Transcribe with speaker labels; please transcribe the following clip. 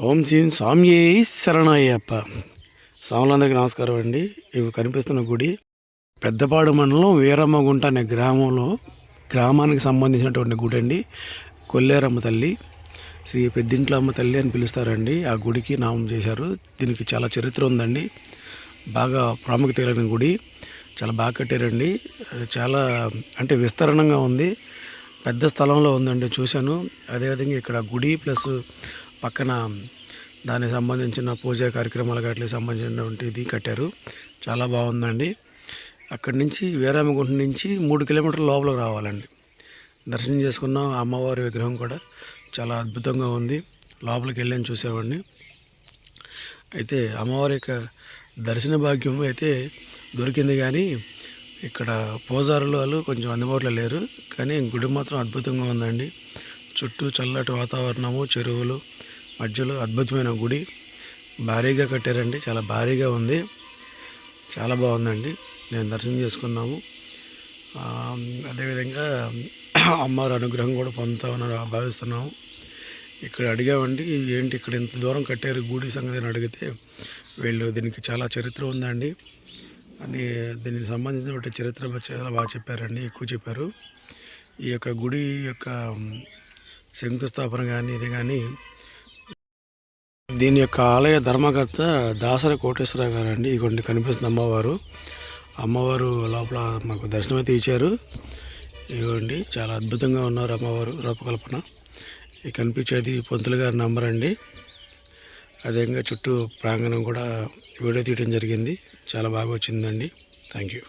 Speaker 1: ఓం శ్రీ స్వామి శరణయ్యప్ప స్వాములందరికీ నమస్కారం అండి. ఇవి కనిపిస్తున్న గుడి పెద్దపాడు మండలం వీరమ్మగుంట అనే గ్రామంలో గ్రామానికి సంబంధించినటువంటి గుడి అండి. కొల్లేరమ్మ తల్లి శ్రీ పెద్దింట్ల అమ్మ తల్లి అని పిలుస్తారండి. ఆ గుడికి నామం చేశారు. దీనికి చాలా చరిత్ర ఉందండి. బాగా ప్రాముఖ్యత కలిగిన గుడి. చాలా బాగా కట్టారండి. చాలా అంటే విస్తరణంగా ఉంది. పెద్ద స్థలంలో ఉందండి చూశాను. అదేవిధంగా ఇక్కడ గుడి ప్లస్ పక్కన దానికి సంబంధించిన పూజా కార్యక్రమాలకు వాటికి సంబంధించినటువంటి ఇది కట్టారు. చాలా బాగుందండి. అక్కడి నుంచి వీరామగుంట నుంచి మూడు కిలోమీటర్ల లోపలికి రావాలండి. దర్శనం చేసుకున్న. అమ్మవారి విగ్రహం కూడా చాలా అద్భుతంగా ఉంది. లోపలికి వెళ్ళాను చూసేవాడిని. అయితే అమ్మవారి యొక్క దర్శన భాగ్యం అయితే దొరికింది కానీ ఇక్కడ పూజారులు వాళ్ళు కొంచెం అందుబాటులో లేరు. కానీ గుడి మాత్రం అద్భుతంగా ఉందండి. చుట్టూ చల్లటి వాతావరణము చెరువులు మధ్యలో అద్భుతమైన గుడి. భారీగా కట్టారండి. చాలా భారీగా ఉంది. చాలా బాగుందండి. నేను దర్శనం చేసుకున్నాము. అదేవిధంగా అమ్మవారి అనుగ్రహం కూడా పొందుతామని భావిస్తున్నాము. ఇక్కడ అడిగామండి ఏంటి ఇక్కడ ఇంత దూరం కట్టారు గుడి సంగతి? అని అడిగితే వీళ్ళు దీనికి చాలా చరిత్ర ఉందండి. అని దీనికి సంబంధించిన చరిత్ర చాలా బాగా చెప్పారండి. ఎక్కువ చెప్పారు. ఈ యొక్క గుడి యొక్క శంకుస్థాపన కానీ ఇది కానీ దీని యొక్క ఆలయ ధర్మకర్త దాసరి కోటేశ్వర గారు అండి ఇగోండి కనిపిస్తుంది అమ్మవారు. అమ్మవారు లోపల మాకు దర్శనం అయితే ఇచ్చారు. ఇదిగోండి చాలా అద్భుతంగా ఉన్నారు అమ్మవారు రూపకల్పన. ఇది కనిపించేది పంతులు గారి నంబర్ అండి. అదేవిధంగా చుట్టూ ప్రాంగణం కూడా వీడియో తీయడం జరిగింది. చాలా బాగా వచ్చిందండి. Thank you.